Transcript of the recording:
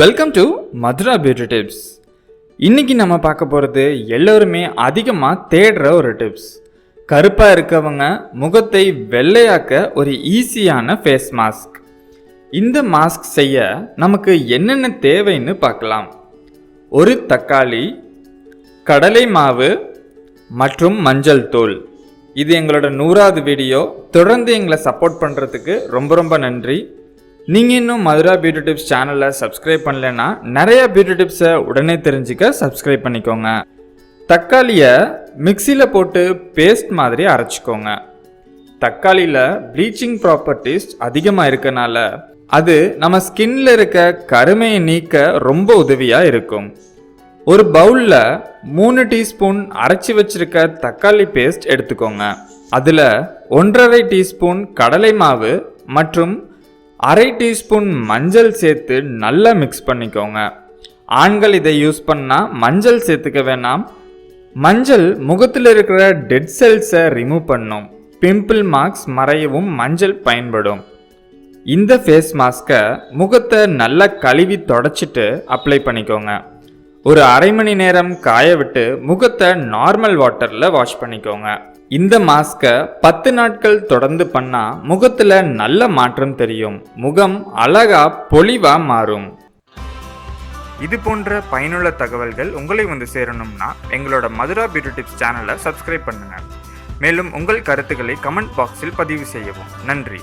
Welcome to Madhura beauty tips இன்னைக்கு நம்ம பார்க்க போகிறது எல்லோருமே அதிகமாக தேடுற ஒரு டிப்ஸ் கருப்பாக இருக்கவங்க முகத்தை வெள்ளையாக்க ஒரு ஈஸியான ஃபேஸ் மாஸ்க் இந்த மாஸ்க் செய்ய நமக்கு என்னென்ன தேவைன்னு பார்க்கலாம். ஒரு தக்காளி கடலை மாவு மற்றும் மஞ்சள் தூள். இது எங்களோட நூறாவது வீடியோ. தொடர்ந்து எங்களை சப்போர்ட் பண்ணுறதுக்கு ரொம்ப ரொம்ப நன்றி. நீங்கள் இன்னும் மதுரா பியூட்டி டிப்ஸ் சேனலை சப்ஸ்கிரைப் பண்ணலைன்னா நிறைய பியூட்டி டிப்ஸை உடனே தெரிஞ்சுக்க சப்ஸ்கிரைப் பண்ணிக்கோங்க. தக்காளியை மிக்சியில் போட்டு பேஸ்ட் மாதிரி அரைச்சிக்கோங்க. தக்காளியில் ப்ளீச்சிங் ப்ராப்பர்ட்டிஸ் அதிகமாக இருக்கனால அது நம்ம ஸ்கின்ல இருக்க கருமையை நீக்க ரொம்ப உதவியாக இருக்கும். ஒரு பவுலில் மூணு டீஸ்பூன் அரைச்சி வச்சிருக்க தக்காளி பேஸ்ட் எடுத்துக்கோங்க. அதில் ஒன்றரை டீஸ்பூன் கடலை மாவு மற்றும் அரை டீஸ்பூன் மஞ்சள் சேர்த்து நல்லா மிக்ஸ் பண்ணிக்கோங்க. ஆண்கள் இதை யூஸ் பண்ணால் மஞ்சள் சேர்த்துக்க வேணாம். மஞ்சள் முகத்தில் இருக்கிற டெட் செல்ஸை ரிமூவ் பண்ணும். பிம்பிள் மார்க்ஸ் மறையவும் மஞ்சள் பயன்படும். இந்த ஃபேஸ் மாஸ்க்கை முகத்தை நல்லா கழுவி தொடச்சிட்டு அப்ளை பண்ணிக்கோங்க. ஒரு அரை மணி நேரம் காய விட்டு முகத்தை நார்மல் வாட்டரில் வாஷ் பண்ணிக்கோங்க. இந்த மாஸ்கை பத்து நாட்கள் தொடர்ந்து பண்ணா முகத்தில் நல்ல மாற்றம் தெரியும். முகம் அழகா பொலிவா மாறும். இது போன்ற பயனுள்ள தகவல்கள் உங்களை வந்து சேரணும்னா எங்களோட மதுரா பியூட்டி டிப்ஸ் சேனலை சப்ஸ்கிரைப் பண்ணுங்க. மேலும் உங்கள் கருத்துக்களை கமெண்ட் பாக்ஸில் பதிவு செய்யவும். நன்றி.